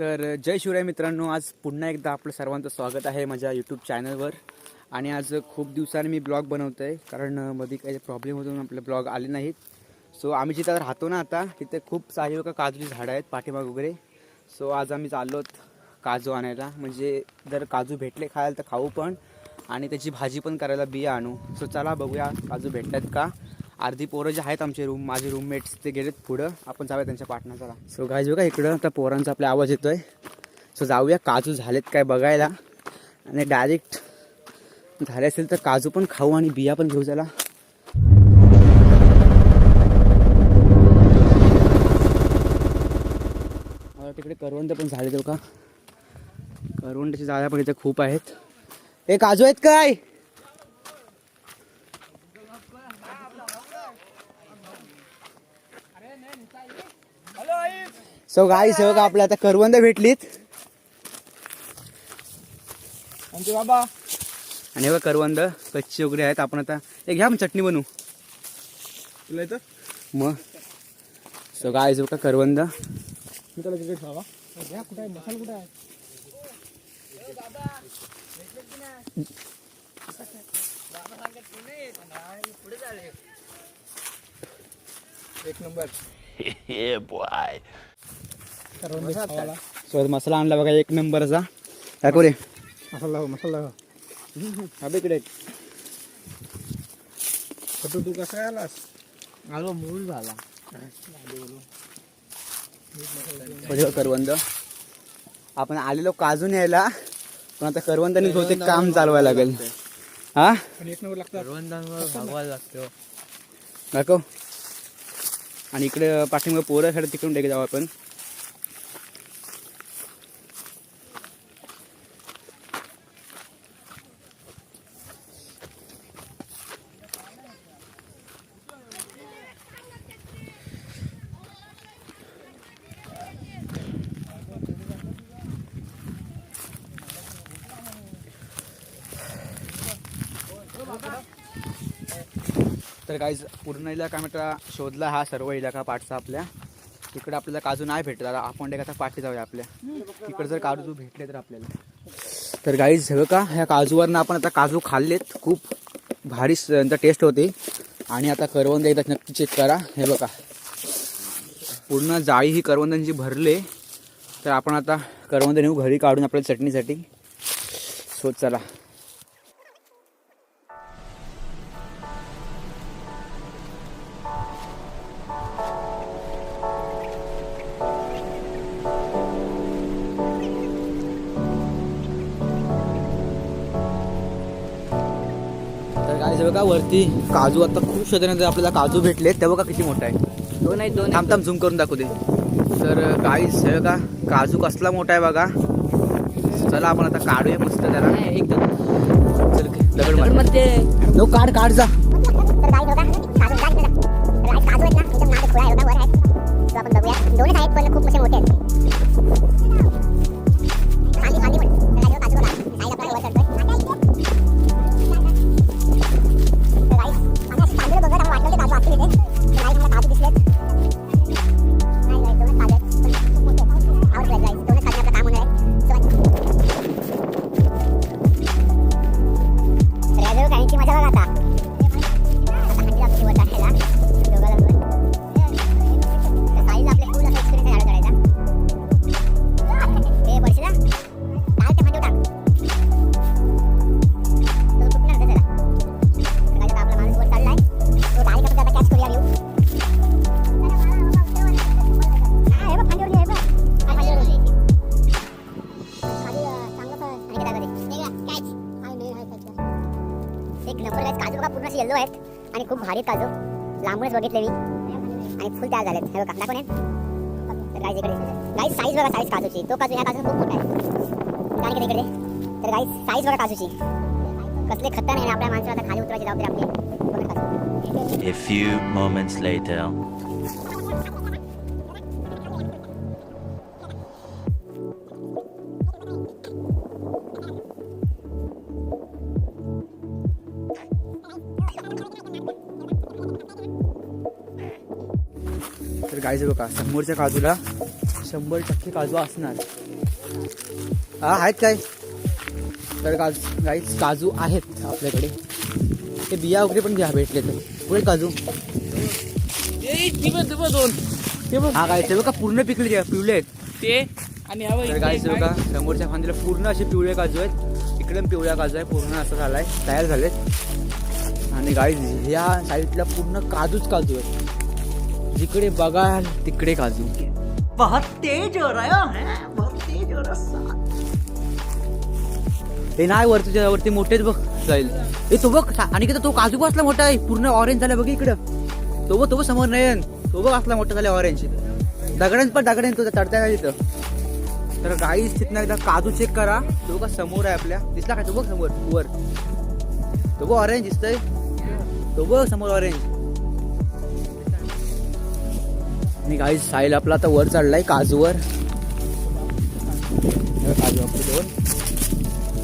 तर जय शिवराय मित्रांनो आज पुन्हा एकदा आपलं सर्वांचं स्वागत आहे माझ्या यूट्यूब चॅनलवर आणि आज खूप दिवसांनी मी ब्लॉग बनवतो आहे कारण मध्ये काही प्रॉब्लेम होतो आपले ब्लॉग आले नाहीत. सो आम्ही जिथं राहतो ना आता तिथे खूप सारी लोकं काजूची झाडं आहेत पाठीमाग वगैरे. सो आज आम्ही चाललो काजू आणायला. म्हणजे जर काजू भेटले खायला तर खाऊ पण. आणि त्याची भाजी पण करायला बिया आणू. सो चला बघूया काजू भेटतात का. अर्धी पोरं जे आहेत आमचे रूम माझे रूममेट्स ते गेलेत पुढं. आपण जाऊया त्यांच्या पाठना चला सो गायज बघा इकडं आता पोरांचा आपला आवाज येतोय. सो जाऊया काजू झालेत काय बघायला. आणि डायरेक्ट झाले असेल तर काजू पण खाऊ आणि बिया पण घेऊ त्याला मला तिकडे करवंद पण झाले तो का करवंडाची जागा पण इथे खूप आहेत. ए काजू आहेत काय? सो गाई सह का आपल्या आता करवंद भेटलीत. आमचे बाबा. आणि हे बघ करवंद कच्ची वगैरे आहेत. आपण आता एक घ्या मग चटणी बनवू. तुला येतं? मग. सो गाय जो का करवंद. मी त्याला क्रिकेट खावा घ्या कुठे आहे? मसाला कुठे आहे? एक नंबर. yeah, boy. करवंदे खावाला सो मसाला आणला बघा एक नंबरचा काय करू रे मसाला लावा मसाला लावा. हा इकडे. छोटू तू कसा आलास? आलो मूळ झाला. करवंद. आपण आलेलो काजू न्यायला पण आता करवंदाने बहुतेक काम चालवायला लागेल. हा? पण एक नंबर लागतात. करवंदांवर भागवायला लागतो दाखव. आणि इकडे पाठीमागे पोरं खेळ तिकडून टेके जाऊ आपण. तर काहीच पूर्ण इलाका मित्रा शोधला हा सर्व इलाका पाठचा आपल्या. तिकडे आपल्याला काजू नाही भेटत. आता आपण एखादा पाठी जाऊया आपल्या. तिकडे जर काजू भेटले तर आपल्याला. तर गाईज सगळं का ह्या काजूवरनं आपण आता काजू खाल्लेत. खूप भारी त्यांचा टेस्ट होते. आणि आता करवंद एकदा नक्की चेक करा. हे बघा. पूर्ण जाळी ही करवंदांची भरले. तर आपण आता करवंद नेऊ घरी काढून आपल्या चटणीसाठी. सो चला. का वरती काजू आता खूप शोधण्यात आपल्याला काजू भेटले ते बघा किती मोठा आहे? दोन आहेत दोन थांब थांब झूम करून दाखवते तर काही सगळं का काजू कसला मोठा आहे बघा. चला आपण आता काढूया मस्त त्याला आहे एकदम. चल दगड मार. मध्ये नो काढ काढ जा. बघा आहे आहेत आहे. बघा दोनच पण खूप मोठे आहेत. काजू आहेत. आणि खूप भारी आहेत काजू लांबूनच बघितले मी. आणि फुल तयार झालेत. हे बघा दाखव ने तर गाईस इकडे. गाईज साईज बघा साईज काजूची. तो काजू ह्या काजू खूप मोठा आहे. कारण इकडे तर गाईज साईज बघा काजूची. कसले खतरनाक आहे आपल्या माणसाला आता खाली उतरायची जबाबदारी आपली. A few moments later. तर गायचं बघा समोरच्या काजूला शंभर टक्के काजू असणार. हा आहेत काय? तर काज गाईच काजू आहेत आपल्याकडे. ते बिया वगैरे पण घ्या भेटले तर. पुढे काजू? दोन. ते बघ. हा काय ते बघा पूर्ण पिकले पिवळे आहेत. ते आणि हा बघ समोरच्या फांदीला पूर्ण असे पिवळे काजू आहेत. इकडे पिवळ्या काजू आहे पूर्ण असं झालाय तयार झालेत. आणि गाई ह्या साईडला पूर्ण काजूच काजू आहेत. जिकडे बघाल तिकडे काजू. ते नाही वर तुझ्या वरती मोठेच बघ. जाईल. ए तो बघ आणि किती तो काजू बसला मोठा आहे. पूर्ण ऑरेंज झाला बघ इकडं. तो बघ तो बघ समोर नयन. तो बघ असला मोठा झाला ऑरेंज दगडांत पण दगडांत तो चढता नाही तिथं. तर गाईस तिथनं एकदा काजू चेक करा. तो बघा समोर आहे आपल्या. दिसला काय तो बघ समोर वर. तो बघ ऑरेंज दिसतंय. तो बघ समोर ऑरेंज आणि काही साईल आपला आता वर चढलाय काजूवर. काजू आपले दोन.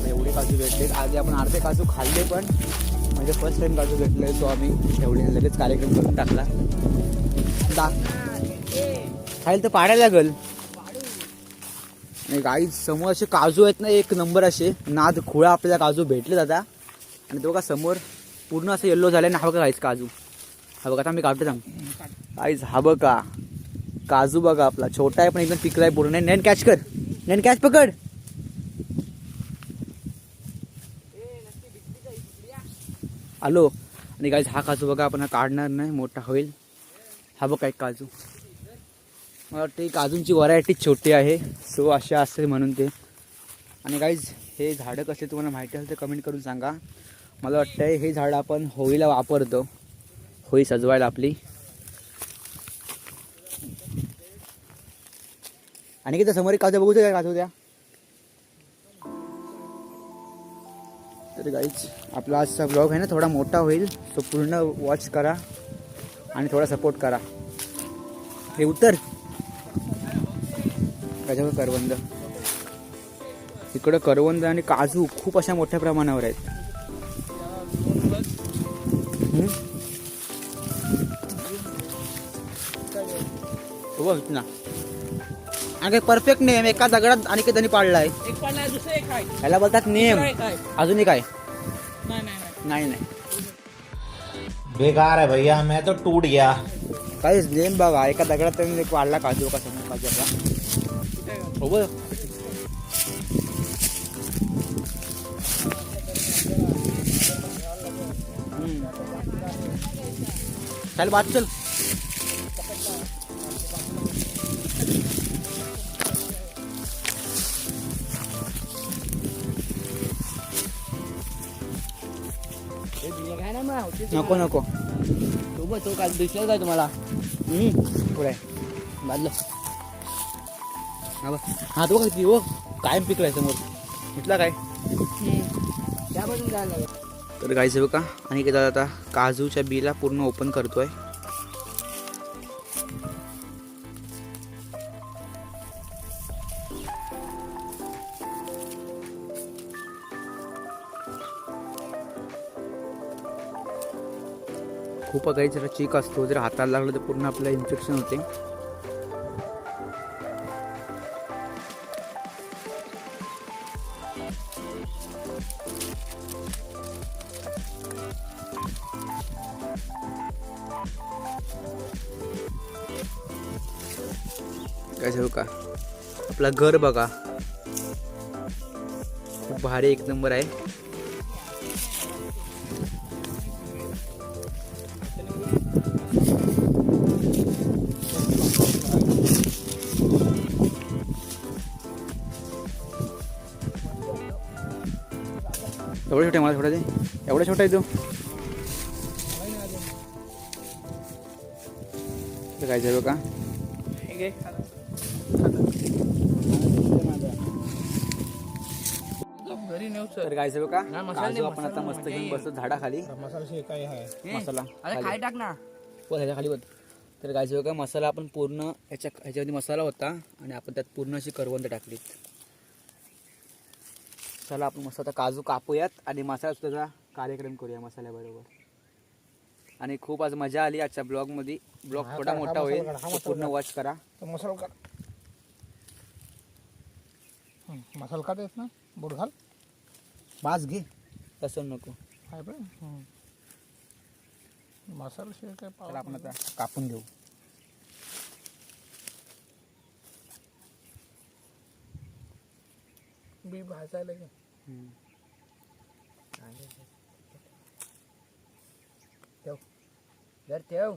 एवढे काजू भेटले आधी आपण अर्धे काजू खाल्ले पण म्हणजे फर्स्ट टाइम काजू भेटले तो आम्ही एवढे लगेच कार्यक्रम करून टाकला. दा. खायला तर पाडायला लागल. आणि गाई समोर असे काजू आहेत ना एक नंबर असे. नाद खुळा आपल्याला काजू भेटले दादा आणि तो का समोर पूर्ण असं येल्लो झालं ना हा बघा गाईच काजू. हा बघा आता मी काढतो सांग गाईज हा बघा. काजू बघा आपला. छोटा आहे पण एकदम पिकला आहे पूर्ण नेन कॅच कर. नेन कॅच पकड. आलो. आणि गाईज हा काजू बघा आपण हा काढणार नाही. मोठा होईल. हा बघा एक काजू. मला वाटतं काजूंची व्हरायटी छोटी आहे. सो अशा असते म्हणून ते. आणि गाईज हे झाडं कसे तुम्हाला माहिती असेल तर कमेंट करून सांगा. मला वाटतं हे झाडं आपण होळीला वापरतो. होळी सजवायला आपली. आणि किती समोर एक काजू बघू काय काजू द्या तर गाईच आपला आजचा ब्लॉग आहे ना थोडा मोठा होईल. सो पूर्ण वॉच करा आणि थोडा सपोर्ट करा. हे उत्तर त्याच्यावर करवंद. इकडं करवंद आणि काजू खूप अशा मोठ्या प्रमाणावर आहेत. हो बघ ना. आणि परफेक्ट नेम एका दगडात आणि धनी पाडलाय एक पण नाही दुसरं एक आहे. ह्याला बोलतात नेम. दुसरं एक आहे. अजूनही काय नाही नाही नाही. नाही नाही. बेकार है भैया मैं तो टूट गया. काहीच नेम बघा एका दगडात त्यांनी पाडला काजू का काजू आपला हो हम्म. चल बात चल. नको नको. तो बघ तो काल दिसला काय तुम्हाला? पुढे. बाजलं हा बघ. हा तो किती हो. कायम पिकलाय समोर. म्हटला काय? त्यापासून काय लागलं तर गायचं बघा. आणि काय आता काजूच्या बिला पूर्ण ओपन करतोय. खूप काही जरा चीक असतो जर हाताला लागलं तर पूर्ण आपल्याला इन्फेक्शन होते. काय सांगू का? आपला घर बघा. खूप भारी एक नंबर आहे. एवढं छोटे मला छोटा ते एवढा छोटा आहे तो? तर काय झालं का? तर काय झालं काजू आपण आता मस्त. घेऊन बसतो झाडाखाली. मसाला शेकाय है मसाला अरे खाली. खाई टाक ना. वर ह्याच्या खाली बघ तर काय झालं का? मसाला आपण पूर्ण ह्याच्या ह्याच्यामध्ये मसाला होता आणि आपण त्यात पूर्ण अशी करवंद टाकलीत. चला आपण मस्त आता काजू कापूयात आणि मसाला त्याचा कार्यक्रम करूया मसाल्याबरोबर. आणि खूप आज मजा आली आजच्या ब्लॉगमध्ये. ब्लॉग थोडा का, मोठा होईल. पूर्ण. वॉच करा. मसाला कर मसाला खात येत ना बोट घाल बास घे. तसं नको. मसाला काय आपण आता कापून घेऊ. बी भाजायला घे. ठेव. जर ठेव.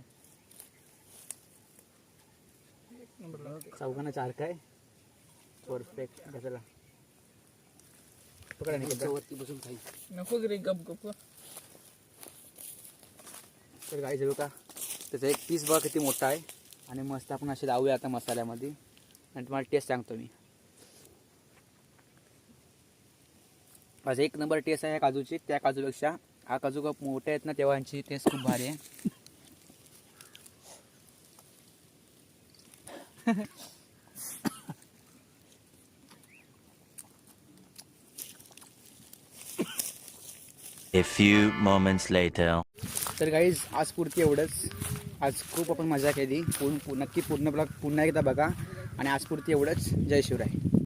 चौघांना चार काय? परफेक्ट कशाला पकडा वरती बसून खाई. नको रे गप गप. तर गाई जेवू का त्याचा एक पीस बघा किती मोठा आहे. आणि मस्त आपण असे लावूया आता मसाल्यामध्ये. आणि तुम्हाला टेस्ट सांगतो मी. माझा एक नंबर टेस्ट आहे काजूची. त्या काजूपेक्षा हा काजू खूप मोठे आहेत ना तेव्हा यांची टेस्ट खूप भारी आहे. A few moments later. तर गाईज आज पुरती एवढंच. आज खूप आपण मजा केली. पूर्ण नक्की पूर्ण ब्लॉग पुन्हा एकदा बघा. आणि आज पुरती एवढंच. जय शिवराय.